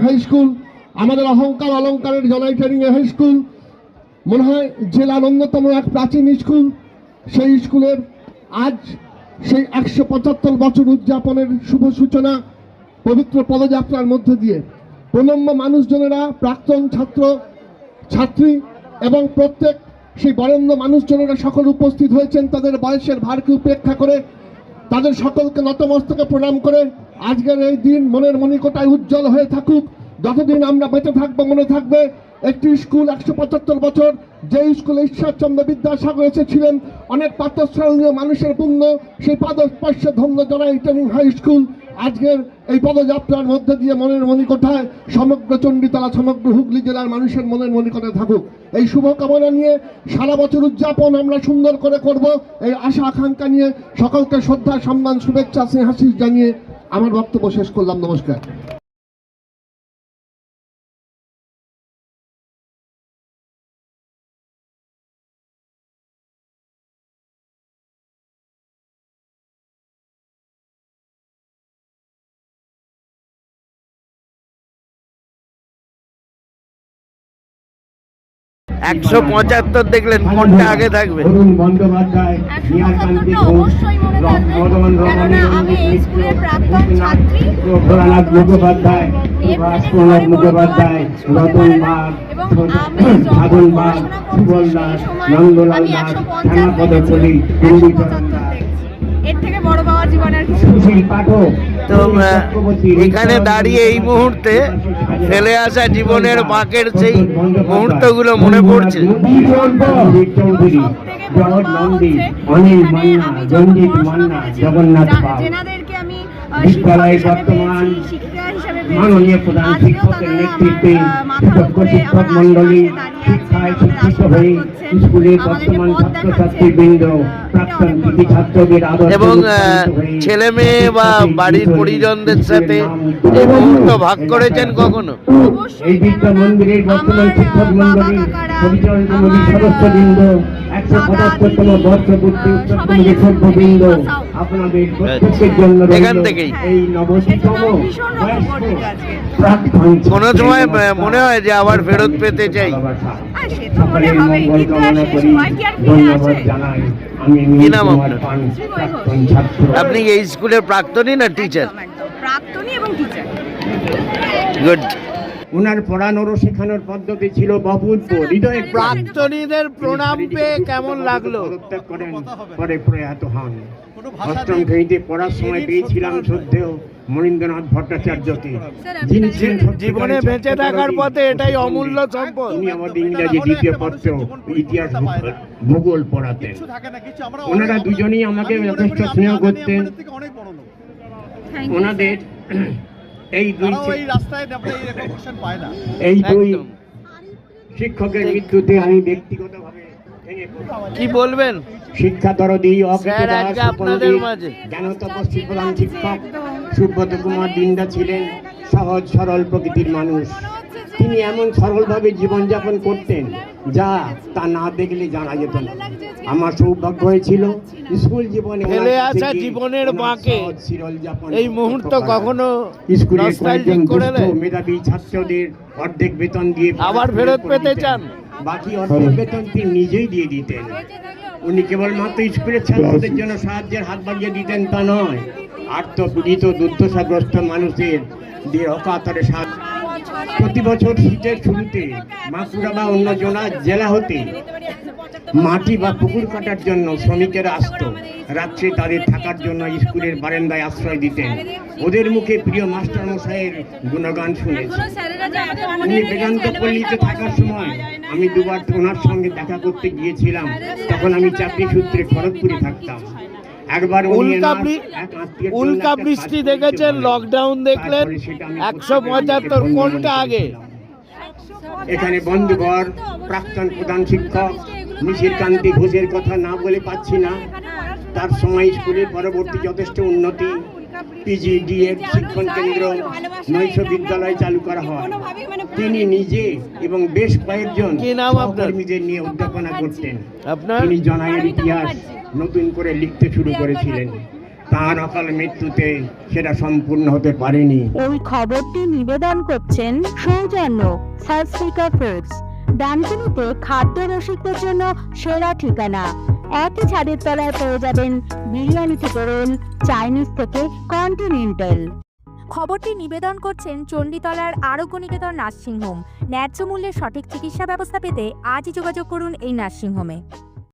High school আমাদের অহংকার high school মনে হয় জেলার অন্যতম এক প্রাচীন স্কুল সেই স্কুলের আজ সেই একশো পঁচাত্তর বছর উদযাপনের শুভ সূচনা পবিত্র পদযাত্রার মধ্য দিয়ে। প্রণম্য মানুষজনেরা, প্রাক্তন ছাত্র, ছাত্রী এবং প্রত্যেক সেই বরেণ্য মানুষজনেরা সকল উপস্থিত হয়েছেন। তাদের বয়সের ভারকে উপেক্ষা করে তাদের সকলকে নতমস্তকে প্রণাম করে আজকের এই দিন মনের মণিকোটায় উজ্জ্বল হয়ে থাকুক। যতদিন আমরা বেঁচে থাকব, মনে থাকবে একটি স্কুল একশো পঁচাত্তর বছর যে স্কুলে ঈশ্বরচন্দ্র বিদ্যাসাগর এসেছিলেন, অনেক পাত্রশ্রেণীয় মানুষের পুণ্য, সেই পাদস্পর্শে ধন্য জনাই ট্রেনিং হাই স্কুল আজকের এই পদযাত্রার মধ্যে দিয়ে মনের মণিকোঠায় সমগ্র চণ্ডীতলা, সমগ্র হুগলি জেলার মানুষের মনের মণিকোঠায় থাকুক। এই শুভকামনা নিয়ে সারা বছর উদযাপন আমরা সুন্দর করে করব। এই আশা, আকাঙ্ক্ষা নিয়ে সকলকে শ্রদ্ধা সম্মান, শুভেচ্ছা স্নেহাশিস জানিয়ে আমার বক্তব্য শেষ করলাম। নমস্কার। একশো পঁচাত্তর দেখলেন কোনটা আগে থাকবে। ভোলানাথ মুখোপাধ্যায় সুভাষ প্রণব রতন বাগ সাধন বাগ সুবল দাস সেই নন্দলাল দাস শ্যামাপদ দেখেছি, কলি 175 দেখছি। এর থেকে বড় তো এখানে দাঁড়িয়ে এই মুহূর্তে ফেলে আসা জীবনের বাঁকের সেই মুহূর্তগুলো মনে পড়ছে। জগন্নাথ বিদ্যালয়ে বর্তমান শিক্ষিকা। মাননীয় প্রধান শিক্ষকের নেতৃত্বে উপরে শিক্ষক মন্ডলী শিক্ষায় শিক্ষিত হয়ে স্কুলের বর্তমান আমাদেরকে পথ ছাত্রছাত্রী বৃন্দ প্রাক্তন কৃতি ছাত্রদের আদর্শ এবং আহ, ছেলে মেয়ে বা বাড়ির পরিজনদের সাথে মুহূর্ত ভাগ করেছেন কখনো এই বিদ্যা মন্দিরের বর্তমান শিক্ষক মন্ডলী সদস্যবৃন্দ একশো পঁচাত্তরতম বর্ষপূর্তি সভ্যবৃন্দ আপনাদের প্রত্যেকের জন্য। এই নবশতম কোনো সময় মনে হয় যে আবার ফেরত পেতে চাই সকলের মঙ্গল কামনা করি ধন্যবাদ জানাই কি নাম আপনার? আপনি এই স্কুলের প্রাক্তনী না টিচার। প্রাক্তনী এবং টিচার গুড ওনার পড়ানোর শেখানোর পদ্ধতি ছিল অভূতপূর্ব হৃদয়ে প্রাক্তনীদের প্রণাম পেয়ে কেমন লাগল? করেন পরে প্রয়াত হন। অষ্টম শ্রেণীতে পড়ার সময় পেয়েছিলাম শ্রদ্ধেয় মনীন্দ্রনাথ ভট্টাচার্যকে। যিনি ছিলেন জীবনে বেঁচে থাকার পথে এটাই অমূল্য সম্পদ। উনি আমাদের ইংরাজি দ্বিতীয় পত্র ইতিহাস ভূগোল- ভূগোল পড়াতেন। ওনারা দুজনেই আমাকে যথেষ্ট স্নেহ করতেন। ওনাদের এই দুই এই রাস্তায় আমরা এই রেকগনিশন পায় না। এই দুই শিক্ষকের মৃত্যুতে আমি ব্যক্তিগতভাবে কি বলবেন? শিক্ষা দরদি জ্ঞানত প্রধান শিক্ষক সুব্রত কুমার দিন্দা ছিলেন সহজ সরল প্রকৃতির মানুষ। তিনি এমন সরলভাবে জীবনযাপন করতেন যা তা না দেখলে জানা যেত না। আমার সৌভাগ্য হয়েছিল স্কুল জীবনে ফেলে আসা জীবনের বাঁকে। এই মুহূর্ত কখনো স্কুলের কয়েকজন? মেধাবী ছাত্রদের অর্ধেক বেতন দিয়ে আবার ফেরত পেতে চান? বাকি অর্ধেক বেতন তিনি নিজেই দিয়ে দিতেন। উনি কেবলমাত্র স্কুলের ছাত্রদের জন্য সাহায্যের হাত বাড়িয়ে দিতেন তা নয়। আর্থ পীড়িত দুর্দশাগ্রস্ত মানুষদের দিয়ে অকাতরে সাহায্য প্রতি বছর শীতের শুরুতে বাঁকুড়া বা অন্য জেলা জেলা হতে মাটি বা পুকুর কাটার জন্য শ্রমিকেরা আসতো। রাত্রে তাদের থাকার জন্য স্কুলের বারান্দায় আশ্রয় দিতেন। ওদের মুখে প্রিয় মাস্টার মশাইয়ের গুণগান শুনেছি। উনি বেদান্ত পল্লীতে থাকার সময় আমি দুবার ওনার সঙ্গে দেখা করতে গিয়েছিলাম। তখন আমি চাকরি সূত্রে খড়গপুরে থাকতাম। উল্কা বৃষ্টি দেখেছেন লকডাউন দেখলেন একশো পঁচাত্তর কোনটা আগে? এখানে বন্ধুগর প্রাক্তন প্রধান শিক্ষক মিশির কান্তি ঘোষের কথা না বলে পাচ্ছি না। তার সময় স্কুলের পরবর্তী যথেষ্ট উন্নতি। পিজি ডিএড শিক্ষণ কেন্দ্র নৈশ বিদ্যালয় চালু করা হয়। তিনি নিজে এবং বেশ কয়েকজন কি নাম আপনার? সহকর্মীদের নিয়ে উদ্যাপনা করতেন। তিনি জনায়ের ইতিহাস নতুন করে লিখতে শুরু করেছিলেন। তার অকাল মৃত্যুতে সেটা সম্পূর্ণ হতে পারেনি। এই খবরটি নিবেদন করছেন সৌজন্য সাবস্পিকার ফুডস ডানকুনিতে খাদ্য রসিকদের জন্য সেরা ঠিকানা। একই ছাদের তলায় পেয়ে যাবেন বিরিয়ানি থেকে রোল, চাইনিজ থেকে কন্টিনেন্টাল খবরটি নিবেদন করছেন চণ্ডীতলার আরোগ্য নিকেতন নার্সিংহোম। ন্যায্য মূল্যে সঠিক চিকিৎসা ব্যবস্থা পেতে আজই যোগাযোগ করুন এই নার্সিংহোমে।